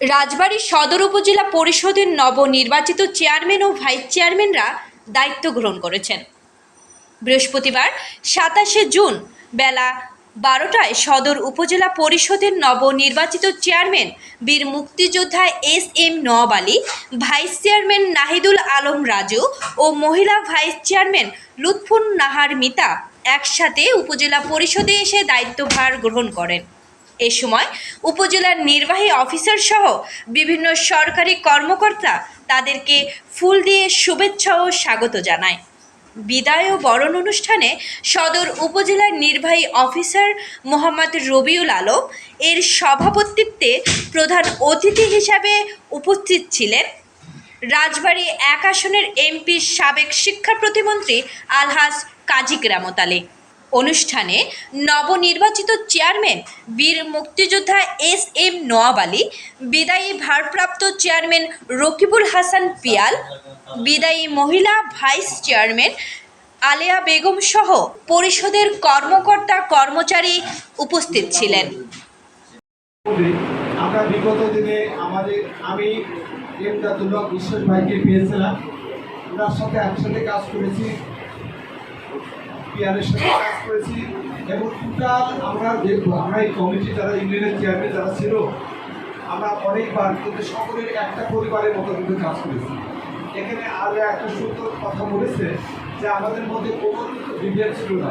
রাজবাড়ী সদর উপজেলা পরিষদের নবনির্বাচিত চেয়ারম্যান ও ভাইস চেয়ারম্যানরা দায়িত্ব গ্রহণ করেছেন। বৃহস্পতিবার সাতাশে জুন বেলা বারোটায় সদর উপজেলা পরিষদের নবনির্বাচিত চেয়ারম্যান বীর মুক্তিযোদ্ধা S M Nawab Ali, vice chairman Nahidul Alam Raju ও মহিলা ভাইস চেয়ারম্যান লুৎফুন নাহার মিতা একসাথে উপজেলা পরিষদে এসে দায়িত্বভার গ্রহণ করেন। এ সময় উপজেলার নির্বাহী অফিসার সহ বিভিন্ন সরকারি কর্মকর্তা তাদেরকে ফুল দিয়ে শুভেচ্ছা ও স্বাগত জানায়। বিদায় ও বরণ অনুষ্ঠানে সদর উপজেলার নির্বাহী অফিসার মোহাম্মদ রবিউল আলম এর সভাপতিত্বে প্রধান অতিথি হিসাবে উপস্থিত ছিলেন। রাজবাড়ী এক আসনের এমপির সাবেক শিক্ষা প্রতিমন্ত্রী আলহাজ কাজী কেরামত আলী। অনুষ্ঠানে নবনির্বাচিত চেয়ারম্যান বীর মুক্তিযোদ্ধা এস এম নোয়াব আলী, বিদায়ী ভারপ্রাপ্ত চেয়ারম্যান রকিবুল হাসান পিয়াল, বিদায়ী মহিলা ভাইস চেয়ারম্যান আলেয়া বেগম সহ পরিষদের কর্মকর্তা কর্মচারী উপস্থিত ছিলেন। আমরা বিগত দিনে আমাদের, আমি এমদাদুল্লাহ বিশ্বাস ভাইকে পেয়েছিলাম। ওনার সাথে একসাথে কাজ করেছি। পিয়ারের সাথে কাজ করেছি এবং টোটাল আমরা যে আমরা এই কমিটি যারা ইউনিয়নের চেয়ারম্যান যারা ছিল, আমরা অনেকবার কিন্তু সকলের একটা পরিবারের মতো কিন্তু কাজ করেছি। এখানে আরও একটা সুন্দর কথা বলেছে যে আমাদের মধ্যে কোনো কিন্তু ছিল না।